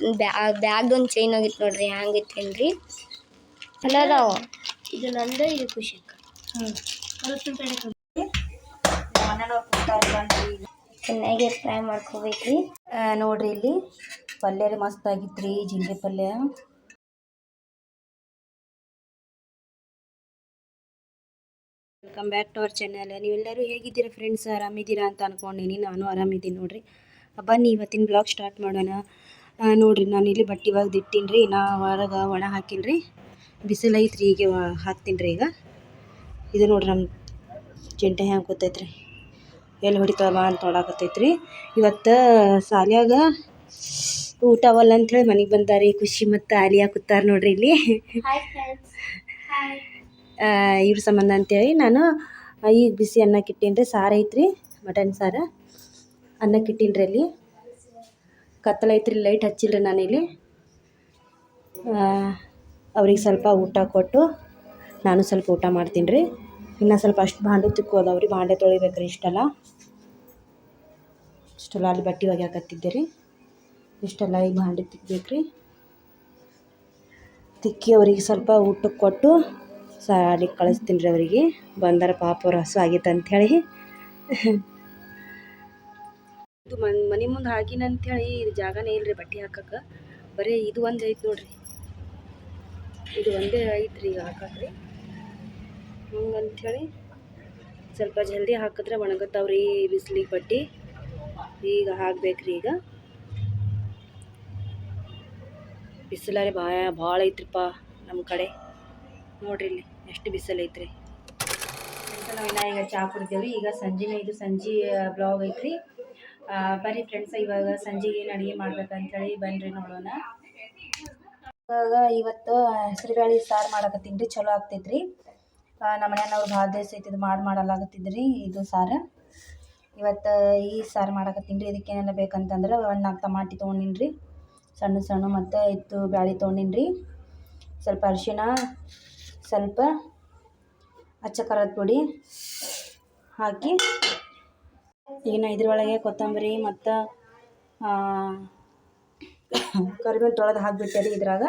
ಹೋಗಿತ್ತು ಬ್ಯಾಗ್ ಒಂದು ಚೈನ್ ಆಗಿತ್ತು ನೋಡ್ರಿ ಹ್ಯಾಂಗಿತ್ತೇನ್ರಿ ಅಲ್ಲ ಅದಾವ ಇದು ನಂದು ಇದು ಖುಷಿ ಚೆನ್ನಾಗಿ ಫ್ರೈ ಮಾಡ್ಕೋಬೇಕ್ರಿ. ನೋಡ್ರಿ ಇಲ್ಲಿ. ಪಲ್ಯ ರೀ ಮಸ್ತ್ ಆಗಿತ್ರಿ ಜಿಂಗೆ ಪಲ್ಯ. Welcome back to our channel ನೀವೆಲ್ಲರೂ ಹೇಗಿದ್ದೀರಾ ಫ್ರೆಂಡ್ಸ್ ಆರಾಮಿದ್ದೀರಾ ಅಂತ ಅನ್ಕೊಂಡಿನಿ. ನಾನು ಆರಾಮಿದ್ದೀನಿ ನೋಡ್ರಿ. ಬನ್ನಿ ಇವತ್ತಿನ ಬ್ಲಾಗ್ ಸ್ಟಾರ್ಟ್ ಮಾಡೋಣ. ನೋಡ್ರಿ ನಾನು ಇಲ್ಲಿ ಬಟ್ಟೆ ಒಳಗೆ ಇಟ್ಟೀನಿ ರೀ ನಾ ಹೊರಗೆ ಒಣ ಹಾಕಿನಿ ರೀ ಬಿಸಿಲು ಐತ್ರಿ ಈಗ ಹಾಕ್ತೀನಿ ರೀ ಈಗ. ಇದು ನೋಡ್ರಿ ನಮ್ಮ ಚಿಂಟೆ ಹೆಂಗೆ ರೀ ಎಲ್ಲಿ ಹೊಡಿತಾವ ಅಂತ ನೋಡಾಕತ್ತೈತೆ ರೀ ಇವತ್ತು ಸಾಲ್ಯಾಗ ಊಟ ಅವಲ್ಲ ಅಂಥೇಳಿ ಮನೆಗೆ ಬಂದಾರಿ ಖುಷಿ ಮತ್ತು ಆಲಿಯಾ ಕೂತಾರ ನೋಡ್ರಿ ಇಲ್ಲಿ. ಇವ್ರ ಸಂಬಂಧ ಅಂತೇಳಿ ನಾನು ಈಗ ಬಿಸಿ ಅನ್ನಕ್ಕೆ ಇಟ್ಟೀನಿ ರೀ ಸಾರು ಐತ್ರಿ ಮಟನ್ ಸಾರು. ಅನ್ನಕ್ಕೆ ಇಟ್ಟೀನಿ ರೀ ಅಲ್ಲಿ. ಕತ್ತಲ ಐತ್ರಿ ಲೈಟ್ ಹಚ್ಚಿಲ್ರಿ ನಾನು ಇಲ್ಲಿ. ಅವ್ರಿಗೆ ಸ್ವಲ್ಪ ಊಟ ಕೊಟ್ಟು ನಾನು ಸ್ವಲ್ಪ ಊಟ ಮಾಡ್ತೀನಿ ರೀ. ಇನ್ನು ಸ್ವಲ್ಪ ಅಷ್ಟು ಭಾಂಡೆ ತಿಕ್ಕೋದವ್ರಿ ಭಾಂಡೆ ತೊಳಿಬೇಕ್ರಿ ಇಷ್ಟೆಲ್ಲ. ಇಷ್ಟೆಲ್ಲ ಅಲ್ಲಿ ಬಟ್ಟೆ ಒಗ್ಯಾಕತ್ತಿದ್ದೆ ರೀ. ಇಷ್ಟೆಲ್ಲ ಈಗ ಭಾಂಡೆ ತಿಕ್ಬೇಕ್ರಿ. ತಿಕ್ಕಿ ಅವ್ರಿಗೆ ಸ್ವಲ್ಪ ಊಟಕ್ಕೆ ಕೊಟ್ಟು ಸಾಲಿಗೆ ಕಳಿಸ್ತೀನಿ ರೀ ಅವರಿಗೆ. ಬಂದಾರ ಪಾಪ ಅವ್ರ ಹಸು ಆಗೈತೆ ಅಂಥೇಳಿ ಇದು ಮನ್, ಮನೆ ಮುಂದೆ ಹಾಕಿನ ಅಂಥೇಳಿ ಇದು ಜಾಗನೇ ಇಲ್ರಿ ಬಟ್ಟೆ ಹಾಕಕ್ಕೆ ಬರೀ ಇದು ಒಂದು ಐತೆ ನೋಡ್ರಿ. ಇದು ಒಂದೇ ಐತ್ರಿ ಈಗ ಹಾಕಕ್ರಿ. ಹಂಗಂಥೇಳಿ ಸ್ವಲ್ಪ ಜಲ್ದಿ ಹಾಕಿದ್ರೆ ಒಣಗತ್ತಾವ್ರಿ ಬಿಸಿಲಿಗೆ ಬಟ್ಟೆ. ಈಗ ಹಾಕ್ಬೇಕ್ರಿ ಈಗ. ಬಿಸಿಲಾರಿ ಭಾಳ ಭಾಳ ಐತ್ರಿಪ್ಪ ನಮ್ಮ ಕಡೆ. ನೋಡ್ರಿ ಇಲ್ಲಿ ಎಷ್ಟು ಬಿಸಿಲು ಐತ್ರಿ. ನಾವಿನ್ನ ಈಗ ಚಹಾ ಕುಡಿದೇವ್ರಿ. ಈಗ ಸಂಜೆನೇ ಇದು ಸಂಜೆ ಬ್ಲಾಗ್ ಐತ್ರಿ. ಆ, ಬರ್ರಿ ಫ್ರೆಂಡ್ಸ್ ಇವಾಗ ಸಂಜೆಗೆ ಏನು ಅಡುಗೆ ಮಾಡ್ಬೇಕಂತೇಳಿ ಬನ್ರಿ ನೋಡೋಣ. ಇವಾಗ ಇವತ್ತು ಹೆಸರುಗಾಳಿ ಸಾರು ಮಾಡಕತ್ತೀನಿ ರೀ ಚಲೋ ಆಗ್ತೈತ್ರಿ. ನಮ್ಮ ಮನೆಯವ್ರು ಭಾಳ ದಿವಸ ಇದು ಮಾಡಿ ಮಾಡಲಾಗತ್ತಿದ್ರಿ ಇದು ಸಾರು. ಇವತ್ತು ಈ ಸಾರು ಮಾಡಕತ್ತೀನಿ ರೀ ಇದಕ್ಕೆ ಏನೇನು ಬೇಕಂತಂದ್ರೆ ಒಂದು ನಾಲ್ಕು ಟಮಾಟಿ ತೊಗೊಂಡಿನಿ ರೀ ಸಣ್ಣ ಸಣ್ಣ ಮತ್ತು ಇತ್ತು ಬ್ಯಾಳಿ ತೊಗೊಂಡಿನಿ ರೀ. ಸ್ವಲ್ಪ ಅರಿಶಿನ ಸ್ವಲ್ಪ ಅಚ್ಚ ಖಾರದ ಪುಡಿ ಹಾಕಿ ಈಗ ನಾ ಇದ್ರೊಳಗೆ ಕೊತ್ತಂಬರಿ ಮತ್ತು ಕರಿಬೇವು ತೊಳೆದು ಹಾಕ್ಬಿಟ್ಟೆ ರೀ ಇದ್ರಾಗ.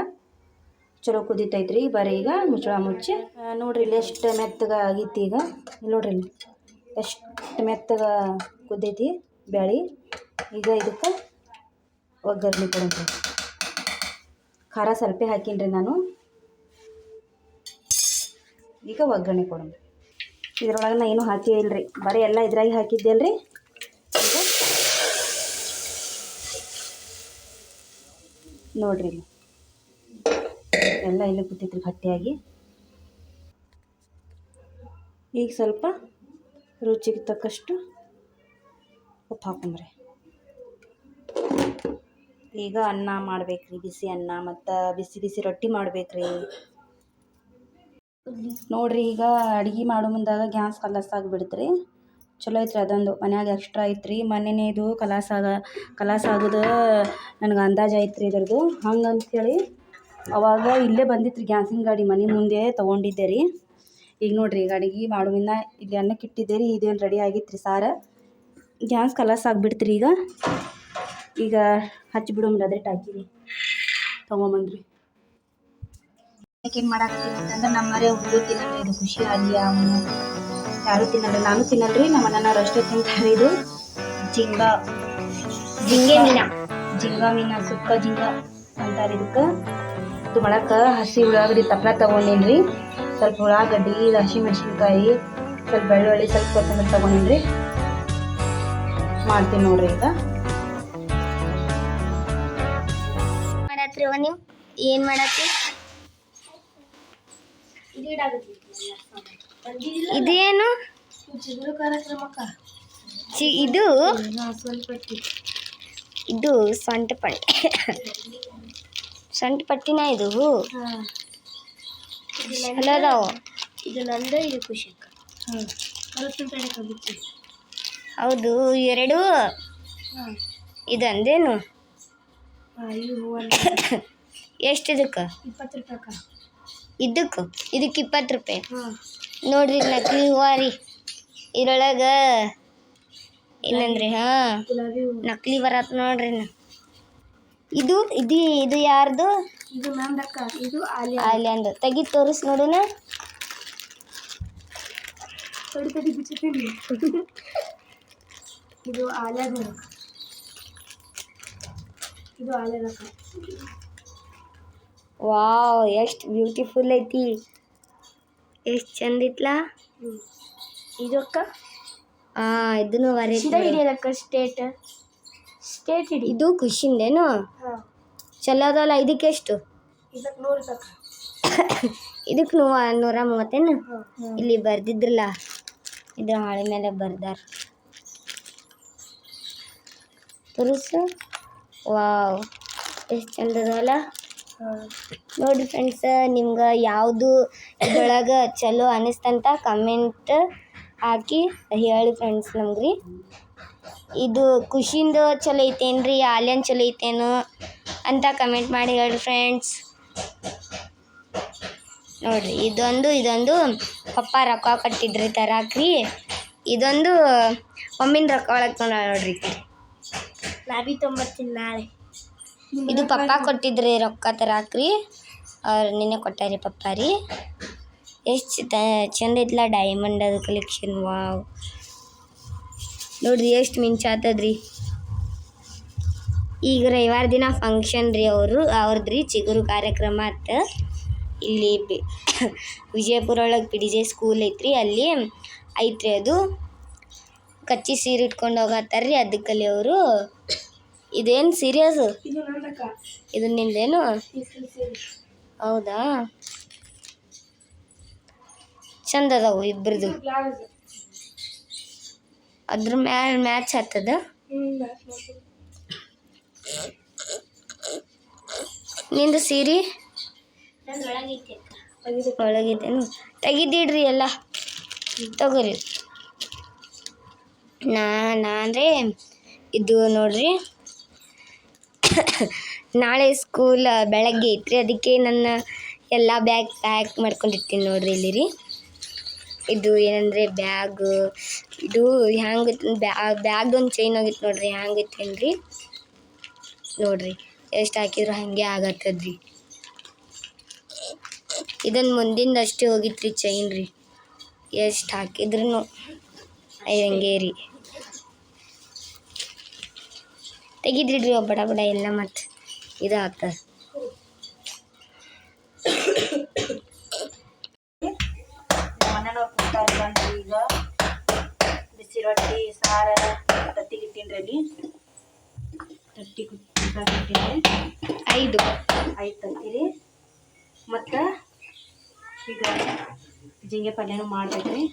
ಚಲೋ ಕುದೀತೈತೆ ರೀ ಬರೀ ಈಗ ಮುಚ್ಚಳ ಮುಚ್ಚಿ. ನೋಡಿರಿ ಇಲ್ಲಿ ಎಷ್ಟು ಮೆತ್ತಗೆ ಆಗೈತಿ ಈಗ. ನೋಡಿರಿ ನೋಡ್ರಿ ಇಲ್ಲಿ ಎಷ್ಟು ಮೆತ್ತಗೆ ಕುದ್ದೈತಿ ಬ್ಯಾಳಿ. ಈಗ ಇದಕ್ಕೆ ಒಗ್ಗರಣೆ ಕೊಡೋದು. ಖಾರ ಸ್ವಲ್ಪ ಹಾಕೀನಿ ರೀ ನಾನು. ಈಗ ಒಗ್ಗರಣೆ ಕೊಡೋಣ ಇದ್ರೊಳಗೆ ನಾ ಏನೂ ಹಾಕೇ ಇಲ್ರಿ. ಬರೀ ಎಲ್ಲ ಇದ್ರಾಗೆ ಹಾಕಿದ್ದೆ ಅಲ್ರಿ ಈಗ ನೋಡ್ರಿ ಎಲ್ಲ ಇಲ್ಲಿ ಕೂತೈತ್ರಿ ಗಟ್ಟಿಯಾಗಿ. ಈಗ ಸ್ವಲ್ಪ ರುಚಿಗೆ ತಕ್ಕಷ್ಟು ಉಪ್ಪು ಹಾಕೊಂಬ್ರಿ ಈಗ ಅನ್ನ ಮಾಡ್ಬೇಕ್ರಿ, ಬಿಸಿ ಅನ್ನ ಮತ್ತು ಬಿಸಿ ಬಿಸಿ ರೊಟ್ಟಿ ಮಾಡ್ಬೇಕ್ರಿ. ನೋಡ್ರಿ ಈಗ ಅಡ್ಗೆ ಮಾಡೋ ಮುಂದಾಗ ಗ್ಯಾಸ್ ಕಲಾಸ್ ಆಗಿಬಿಡ್ತ್ರಿ. ಚಲೋ ಐತ್ರಿ ಅದೊಂದು. ಮನ್ಯಾಗ ಎಕ್ಸ್ಟ್ರಾ ಐತ್ರಿ. ಮೊನ್ನೆನೇ ಇದು ಕಲಾಸ್ ಆಗ ಕಲಾಸ್ ಆಗೋದು ನನಗೆ ಅಂದಾಜು ಐತ್ರಿ ಇದ್ರದ್ದು ಹಂಗೆ ಅವಾಗ ಇಲ್ಲೇ ಬಂದಿತ್ತು ರೀ ಗ್ಯಾಸಿನ ಗಾಡಿ ಮನೆ ಮುಂದೆ ತೊಗೊಂಡಿದ್ದೆ ರೀ. ಈಗ ನೋಡಿರಿ, ಈಗ ಅಡುಗೆ ಮಾಡುವಿನ ಇಲ್ಲಿ ಅನ್ನಕ್ಕೆ ಇಟ್ಟಿದ್ದೆ ರೀ. ಇದೇನು ರೆಡಿ ಆಗಿತ್ತು ರೀ ಸಾರು. ಗ್ಯಾಸ್ ಕಲಾಸ್ ಆಗಿಬಿಡ್ತ್ರಿ ಈಗ. ಈಗ ಹಚ್ಚಿ ಬಿಡೋಮ್ರಿ ಅದೇ ಟಾಕಿರಿ ತೊಗೊಂಬಂದ್ರಿ. ಏನು ಮಾಡಾಕತ್ತೀನಿ ಅಂತಂದ್ರೆ ಹುಡುಗರು ತಿನ್ನಲ್ರಿ ಇದು ಖುಷಿ ಆಗಲಿ ಅವನು ಯಾರು ತಿನ್ನಲ್ಲ. ನಾನು ತಿನ್ನಲ್ರಿ ನಮ್ಮ ಅಣ್ಣನವ್ರು ಅಷ್ಟೇ ತಿಂತಾರೆ ಇದು. ಜಿಂಗ. ಜಿಂಗೆ ಮೀನ. ಜಿಂಗ ಮೀನ ಸುಕ್ಕ ಜಿಂಗ ಅಂತಾರೆ ಇದಕ್ಕೆ. ಇದು ಮಾಡಕ್ಕೆ ಹಸಿ ಉಳ್ಳಾಗಡ್ಡಿ ತಪ್ಪಲ ತೊಗೊಂಡೇನ್ರಿ. ಸ್ವಲ್ಪ ಉಳ್ಳಾಗಡ್ಡಿ ಹಸಿಮೆಣ್ಸಿನ್ಕಾಯಿ ಸ್ವಲ್ಪ ಬೆಳ್ಳುಳ್ಳಿ ಸ್ವಲ್ಪ ಕೊತ್ತಂಬರಿ ತೊಗೊಂಡೇನ್ರಿ. ಮಾಡ್ತೀನಿ ನೋಡ್ರಿ ಈಗ. ಏನ್ ನೀವು? ಏನು ಮಾಡತ್ರಿ ಇದೇನು? ಇದು ಇದು ಸೊಂಟ ಪಟ್ಟಿ ಸೊಂಟ ಪಟ್ಟಿನ ಇದು ಚಲೋ ಅದಾವ ಇದು? ನಂದು ಇದು ಖುಷಿ ಹೌದು ಎರಡು. ಇದಂದೇನು? ಎಷ್ಟು ಇದಕ್ಕೆ ಇಪ್ಪತ್ತು ರೂಪಾಯಿ ಇದಕ್ಕೆ? ಇದಕ್ಕೆ ಇಪ್ಪತ್ತು ರೂಪಾಯಿ? ನೋಡ್ರಿ ನಕಲಿ ಹೂವಾ ರೀ ಇದ್ರೊಳಗೆ ಏನಂದ್ರಿ? ಹಾಂ ನಕಲಿ ಬರತ್ ನೋಡ್ರಿ ನಾ ಇದು ಇದು ಇದು ಯಾರ್ದು? ಇದು ನಂದಕ್ಕ ಇದು ಆಲಿಯಾ ಆಲ್ಯಾಂದು ತೆಗಿ ತೋರಿಸ್ ನೋಡೋಣ ತಡಿ ತಡಿ ಬಿಚ್ಚುತ್ತೀನಿ ಇದು ಆಲಿಯಾದ ಇದು ಆಲಿಯಾದಕ್ಕ ವಾವ್ ಎಷ್ಟು ಬ್ಯೂಟಿಫುಲ್ ಐತಿ. ಎಷ್ಟು ಚಂದ ಇತ್ಲಾ? ಇದು ಅಕ್ಕ ಆ ಇದನ್ನು ವರೈಟಿ ಸಿದ ಹಿಡಿಯಲಕ್ಕ ಸ್ಟೇಟ್ ಸ್ಟೇಟ್ ಹಿಡಿ. ಇದು ಖುಷಿಂದೇನು ಹಾ. ಚಲೋ ಅದಲ್ಲ ಇದಕ್ಕೆ ಎಷ್ಟು? ಇದಕ್ಕೆ ನೂರು ತಕ್ಕ ಇದಕ್ಕೆ ನೂ ನೂರ ಮೂವತ್ತೇನು? ಇಲ್ಲಿ ಬರ್ದಿದ್ರಲ್ಲ ಇದ್ರ ಹಾಳೆ ಮೇಲೆ ಬರ್ದಾರ. ತುರುಸು. ವಾವ್ ಎಷ್ಟು ಚಂದ ಅದಲ್ಲ? ಹಾಂ. ನೋಡ್ರಿ ಫ್ರೆಂಡ್ಸ್ ನಿಮ್ಗೆ ಯಾವುದು ಇದ್ರೊಳಗೆ ಚಲೋ ಅನಿಸ್ತಂತ ಕಮೆಂಟ್ ಹಾಕಿ ಹೇಳಿ ಫ್ರೆಂಡ್ಸ್ ನಮ್ಗೆ ರೀ ಇದು ಖುಷಿಂದು ಚಲೋ ಐತೇನ್ರಿ, ಆಲ್ಯನ್ ಚಲೋ ಐತೇನು ಅಂತ ಕಮೆಂಟ್ ಮಾಡಿ ಹೇಳಿ ಫ್ರೆಂಡ್ಸ್ ನೋಡ್ರಿ, ಇದೊಂದು ಇದೊಂದು ಪಪ್ಪ ರೊಕ್ಕ ಕಟ್ಟಿದ್ರಿ ತರಾಕ್ರಿ. ಇದೊಂದು ಮಮ್ಮಿನ ರೊಕ್ಕ ಒಳಗೆ ನೋಡ್ರಿ. ಲಾಬಿ ಬಿ ನಾಳೆ. ಇದು ಪಪ್ಪ ಕೊಟ್ಟಿದ್ರಿ ರೊಕ್ಕ ತರಾಕ್ರಿ. ಅವ್ರು ನಿನ್ನೆ ಕೊಟ್ಟಾರಿ ಪಪ್ಪ ರೀ. ಎಷ್ಟು ಚಂದ ಐತ್ಲ ಡೈಮಂಡ್ ಅದು ಕಲೆಕ್ಷನ್ ವಾವ್. ನೋಡ್ರಿ ಎಷ್ಟು ಮಿಂಚಾತದ್ರಿ ಈಗ ರವಿವಾರ ದಿನ ಫಂಕ್ಷನ್ ರೀ ಅವರು ಅವ್ರದ್ದು ರೀ ಚಿಗುರು ಕಾರ್ಯಕ್ರಮ ಅತ್ತ. ಇಲ್ಲಿ ಬಿ, ವಿಜಯಪುರ ಒಳಗೆ ಪಿ ಡಿ ಜೆ ಸ್ಕೂಲ್ ಐತ್ರಿ. ಅಲ್ಲಿ ಐತ್ರಿ ಅದು. ಕಚ್ಚಿ ಸೀರೆ ಇಟ್ಕೊಂಡು ಹೋಗತ್ತಾರ್ರಿ ಅದಕ್ಕಲ್ಲಿ ಅವರು. ಇದೇನು ಸೀರಿಯಸ್ ಇದು ನಿಂದೇನು? ಹೌದಾ? ಚಂದ ಅದಾವು ಇಬ್ಬರದು ಅದ್ರ ಮ್ಯಾಲ ಮ್ಯಾಚ್ ಆಗ್ತದ ನಿಂದು ಸೀರೆ? ಒಳಗಿದ್ದೇನು ತೆಗಿದಿಡ್ರಿ ಎಲ್ಲ. ತಗೋರಿ. ನಾ ನಾ ಅಂದರೆ ಇದು ನೋಡ್ರಿ. ನಾಳೆ ಸ್ಕೂಲ್ ಬೆಳಗ್ಗೆ ಐತ್ರಿ ಅದಕ್ಕೆ ನನ್ನ ಎಲ್ಲ ಬ್ಯಾಗ್ ಪ್ಯಾಕ್ ಮಾಡ್ಕೊಂಡಿರ್ತೀನಿ ನೋಡ್ರಿ ಇಲ್ಲಿ ರೀ ಇದು ಏನಂದರೆ ಬ್ಯಾಗ್ ಇದು ಹ್ಯಾಂಗೆ ಬ್ಯಾಗ್ ಒಂದು ಚೈನ್ ಆಗಿತ್ತು ನೋಡ್ರಿ. ಹ್ಯಾಂಗೆ ರೀ ನೋಡ್ರಿ. ಎಷ್ಟು ಹಾಕಿದ್ರು ಹಾಗೆ ಆಗತ್ತದ್ರಿ. ಇದನ್ನು ಮುಂದಿಂದ ಅಷ್ಟೇ ಹೋಗಿತ್ತು ರೀ. ಚೈನ್ ರೀ ಎಷ್ಟು ಹಾಕಿದ್ರು ಹಂಗೆ ರೀ ತೆಗಿದ್ರಿಡ್ರಿ ಬಡ ಬಡ ಎಲ್ಲ ಮತ್ತು ಇದಾಗ್ತದೆ ಈಗ ಬಿಸಿ ರೊಟ್ಟಿ ಸಾರು ಇಟ್ಟಿನ್ರಿ ಅಲ್ಲಿ ತತ್ತಿ ಕುಟ್ಟಿ ಐದು. ಐದು ತರ್ತೀರಿ ಮತ್ತು ಈಗ ಜಿಂಗೆ ಪಲ್ಯನೂ ಮಾಡ್ಬೇಕು ರೀ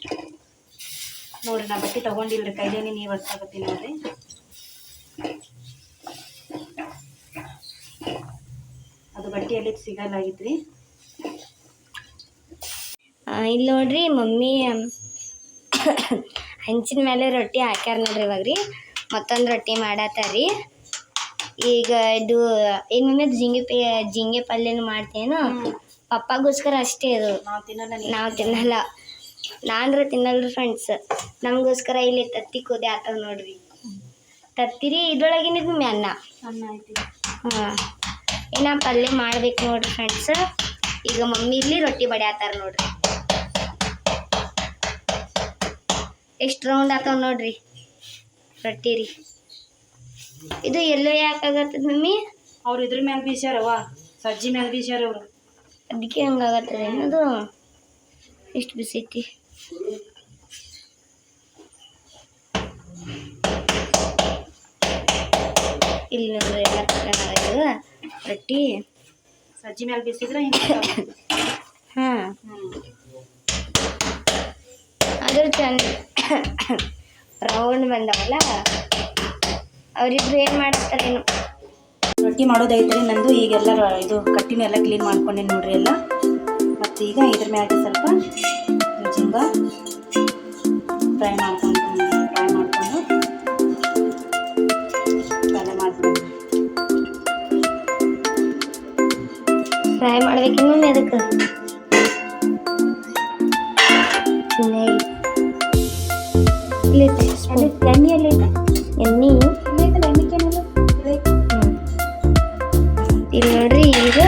ನೋಡಿರಿ, ನಾ ಬಟ್ಟೆ ತೊಗೊಂಡಿಲ್ರಿ, ಕೈಲೇನೆ ನೀವು ವರ್ಷಾಗತ್ತೀನಿ ನೋಡ್ರಿ ಅದು ಸಿಗಲಾಗಿದ್ರಿ? ಇಲ್ಲಿ ನೋಡ್ರಿ ಮಮ್ಮಿ ಹಂಚಿನ ಮೇಲೆ ರೊಟ್ಟಿ ಹಾಕ್ಯಾರ ನೋಡ್ರಿ ಇವಾಗ ರೀ ಮತ್ತೊಂದು ರೊಟ್ಟಿ ಮಾಡತ್ತಾರಿ ಈಗ ಇದು ಏನು ಮಮ್ಮಿ ಅದು ಜಿಂಗೆ ಪೇ ಜಿಂಗೆ ಪಲ್ಯನ ಮಾಡ್ತೇನು ಪಪ್ಪಗೋಸ್ಕರ ಅಷ್ಟೇ ಇದು. ನಾವು ತಿನ್ನಲ್ಲ ನಾವು. ತಿನ್ನಲ್ಲ. ನಾನ್ರ ತಿನ್ನಲ್ರಿ ಫ್ರೆಂಡ್ಸ್ ನಮಗೋಸ್ಕರ ಇಲ್ಲಿ ತತ್ತಿ ಕೋದೆ ಆತವ ನೋಡ್ರಿ. ತತ್ತಿರಿ ಇದ್ರೊಳಗಿನ ಮಮ್ಮಿ ಅನ್ನ. ಅನ್ನ ಐತಿ ಹಾಂ. ಏನ ಪಲ್ಯ ಮಾಡ್ಬೇಕು ನೋಡ್ರಿ ಫ್ರೆಂಡ್ಸ್ ಈಗ ಮಮ್ಮಿ ಇಲ್ಲಿ ರೊಟ್ಟಿ ಬಡಿಯಾತಾರ ನೋಡ್ರಿ. ಎಷ್ಟು ರೌಂಡ್ ಆತಾವ ನೋಡ್ರಿ? ರೊಟ್ಟಿ ರೀ. ಇದು ಎಲ್ಲೋ ಯಾಕಾಗತ್ತದ ಮಮ್ಮಿ? ಅವ್ರು ಇದ್ರ ಮ್ಯಾಲ ಬೀಸ್ಯಾರವ ಸಜ್ಜಿ ಮ್ಯಾಲ ಬೀಸ್ಯಾರ ಅವರು. ಅದಕ್ಕೆ ಹಂಗಾಗತ್ತದ ಏನದು ಎಷ್ಟು ಬಿಸೈತಿ ಇಲ್ಲಿ ನೋಡ್ರಿ ಎಲ್ಲ ರೊಟ್ಟಿ ಸಜ್ಜಿ ಮ್ಯಾಲ ಬಿಸಿದ್ರೆ ಹಿಂಗೆ ಹಾಂ. ಹ್ಞೂ ಅದ್ರ ಚಂದ ರೌಂಡ್ ಬಂದವಲ್ಲ ಅವರಿಬ್ರು ಏನು ಮಾಡ್ತಾರೇನು ರೊಟ್ಟಿ ಮಾಡೋದೈತ್ರಿ ನಂದು ಈಗೆಲ್ಲ ಇದು ಇದು ಕಟ್ಟಿನೆಲ್ಲ ಕ್ಲೀನ್ ಮಾಡ್ಕೊಂಡೆ ನೋಡ್ರಿ ಎಲ್ಲ. ಮತ್ತು ಈಗ ಇದ್ರ ಮ್ಯಾಲ ಸ್ವಲ್ಪ ಜಿಂಗ ಮಾಡ್ಕೊಂಡು ಫ್ರೈ ಮಾಡಿಕೊಂಡು ಫ್ರೈ ಮಾಡ್ಬೇಕಿನ್ನು ಅದಕ್ಕೆ ಇಲ್ಲಿ ಎಣ್ಣೆ ಎಲ್ಲಿ ಐತೆ ಎಣ್ಣೆ ಎಣ್ಣೆ ಐತಲ್ಲ ಎಣ್ಣೆ ಕೇನಲ್ಲ ಹ್ಞೂ ಇಲ್ಲಿ ನೋಡ್ರಿ ಈಗ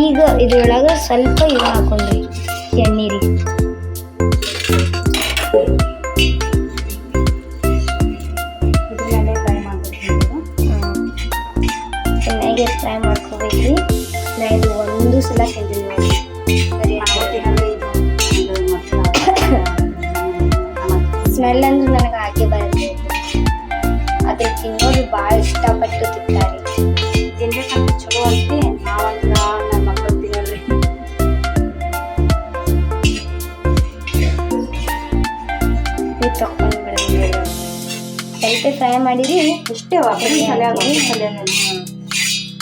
ಈಗ ಇದ್ರೊಳಗೆ ಸ್ವಲ್ಪ ಇದು ಹಾಕೊಂಡ್ರಿ ಎಣ್ಣೆ ರೀ ಇದ್ರಲ್ಲೇ ಫ್ರೈ ಮಾಡ್ಕೊತೀನಿ ಚೆನ್ನಾಗಿ ಫ್ರೈ ಮಾಡ್ಕೋಬೇಕ್ರಿ ನಾ ಇದು ನೋಡಿ ಸರಿ ಸ್ಮೆಲ್ ಅಂದ್ರೆ ನನಗೆ ಹಾಗೆ ಬರುತ್ತೆ. ಅದ್ರ ತಿನ್ನೋರು ಭಾಳ ಇಷ್ಟಪಟ್ಟು ತಿಂತಾರೆ ತಿನ್ಬೇಕಂತ ಚಲೋ ಐತಿ ನಾವಂದ್ರ ನಮ್ಮ ಮಕ್ಕಳು ತಿನ್ನಲ್ರಿ ಇದು ತಕೊಂಡು ಬಿಡೋದು ಸ್ವಲ್ಪ ಫ್ರೈ ಮಾಡಿರಿ? ಇಷ್ಟೇ ವಾಪಸ್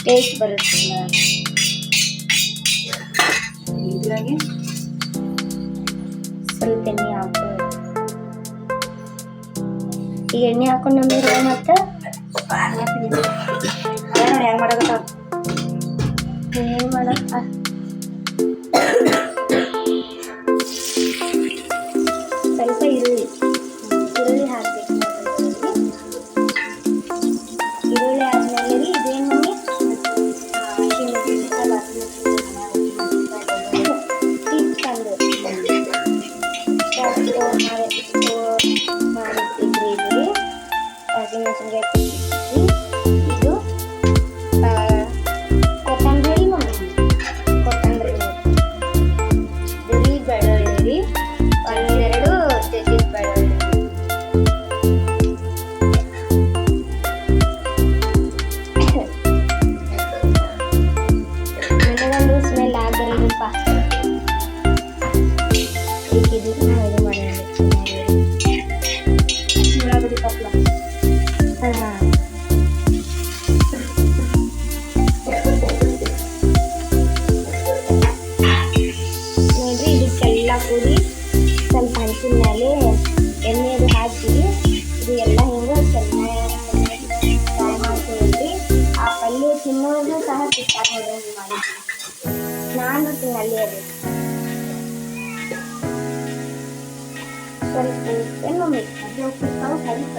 ಟೇಸ್ಟ್ ಬರುತ್ತೆ. ಇದ್ರಾಗೆ ಸ್ವಲ್ಪ ಎಣ್ಣೆ ಹಾಕು ಈಗ ಎಣ್ಣೆ ಹಾಕೊಂಡು ನಮಗೆ ಮತ್ತೆ ಅದೇ ನೋಡಿ ಹೆಂಗ್ ಮಾಡಕತ್ತಾವ ಚೆನ್ನಾಗಿ ಫ್ರೈ ಮಾಡ್ತೀವಿ ಆ ಪಲ್ಯ ತಿನ್ನೋದು ಸಹ ತಿಕ್ಕಾಕ ನೋಡ್ರಿ ಮಾಡಿದ್ವಿ ನಾನು ತಿನ್ನಲ್ಲಿ ಅದು ಸ್ವಲ್ಪ ಏನು ಮಮ್ಮಿ ಅದು ಉಪ್ಪಿರ್ತಾವೆ ಸ್ವಲ್ಪ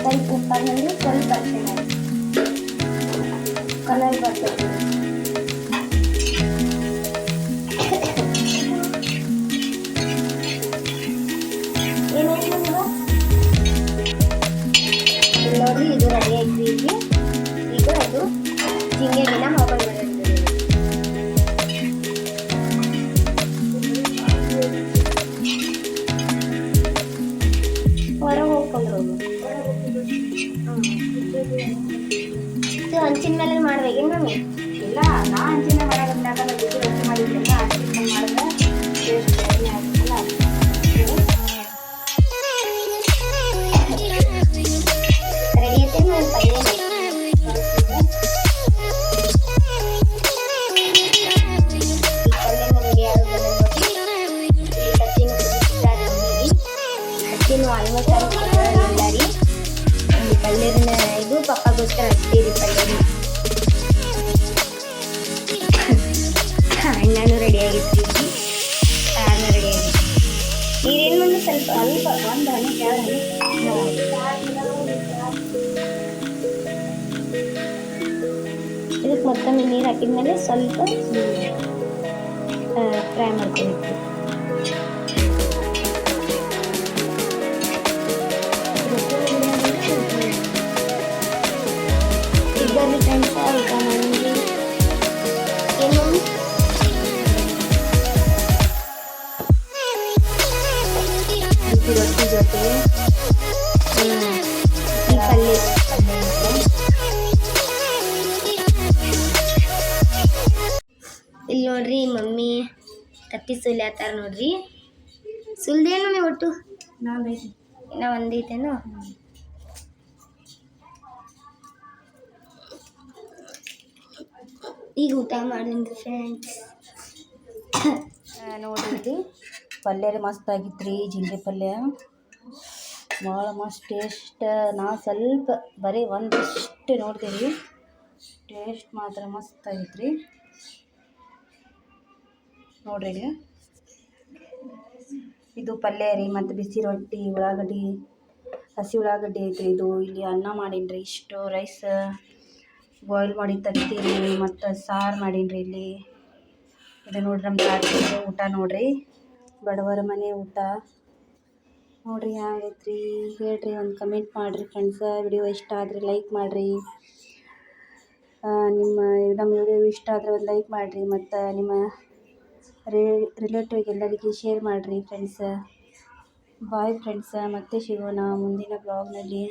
ಸ್ವಲ್ಪ ಉಪ್ಪಾಗಿ ಸ್ವಲ್ಪ ಅರಿಶಿಣ ಕಲರ್ ಬರ್ತದೆ ಸ್ವಲ್ಪ ಒಂದು ಇದಕ್ಕೆ ಮತ್ತೊಮ್ಮೆ ನೀರು ಹಾಕಿದ್ಮೇಲೆ ಸ್ವಲ್ಪ ಫ್ರೈ ಮಾಡ್ಕೊಬೇಕು ಇಲ್ಲಿ ನೋಡ್ರಿ ಮಮ್ಮಿ ತತ್ತಿ ಸುಲ್ಯಾತಾರ ನೋಡ್ರಿ. ಸುಲ್ದೇನು ನೀವು ಒಟ್ಟು? ಇನ್ನ ಒಂದೈತೇನು? ಈಗ ಊಟ ಮಾಡಿದ್ರಿ ಫ್ರೆಂಡ್ಸ್ ಇಲ್ಲಿ ಪಲ್ಯ ರೀ ಮಸ್ತ್ ಆಗಿತ್ತು ರೀ ಪಲ್ಯ. ಭಾಳ ಮಸ್ತ್ ಟೇಸ್ಟ್ ನಾ ಸ್ವಲ್ಪ ಬರೀ ಒಂದಿಷ್ಟು ನೋಡ್ತೀನಿ. ಟೇಸ್ಟ್ ಮಾತ್ರ ಮಸ್ತ್ ಆಗಿತ್ತು ರೀ ನೋಡ್ರಿ ಇದು ಪಲ್ಯ ರೀ, ಮತ್ತು ಬಿಸಿ ರೊಟ್ಟಿ, ಉಳ್ಳಾಗಡ್ಡಿ, ಹಸಿ ಉಳ್ಳಾಗಡ್ಡಿ ಐತ್ರಿ ಇದು. ಇಲ್ಲಿ ಅನ್ನ ಮಾಡೀನಿ ರೀ ಇಷ್ಟು ರೈಸ್ ಬಾಯ್ಲ್ ಮಾಡಿ ತತ್ತೀನಿ ಮತ್ತು ಸಾರು ಮಾಡೀನಿ ರೀ ಇಲ್ಲಿ. ಇದು ನೋಡ್ರಿ ನಮ್ಮ ಊಟ ನೋಡ್ರಿ. ಬಡವರ ಮನೆ ಊಟ. ನೋಡ್ರಿ ಹ್ಯಾಂಗೈತ್ರಿ ಹೇಳ್ರಿ ಒಂದು ಕಮೆಂಟ್ ಮಾಡಿರಿ ಫ್ರೆಂಡ್ಸ ವಿಡಿಯೋ ಇಷ್ಟ ಆದರೆ ಲೈಕ್ ಮಾಡಿರಿ. ನಿಮ್ಮ ನಮ್ಮ ವಿಡಿಯೋ ಇಷ್ಟ ಆದರೆ ಒಂದು ಲೈಕ್ ಮಾಡಿರಿ. ಮತ್ತು ನಿಮ್ಮ ರಿಲೇಟಿವ್ಗೆ ಎಲ್ಲರಿಗೆ ಶೇರ್ ಮಾಡಿರಿ ಫ್ರೆಂಡ್ಸ ಬಾಯ್ ಫ್ರೆಂಡ್ಸ ಮತ್ತೆ ಸಿಗೋಣ ಮುಂದಿನ ಬ್ಲಾಗ್ನಲ್ಲಿ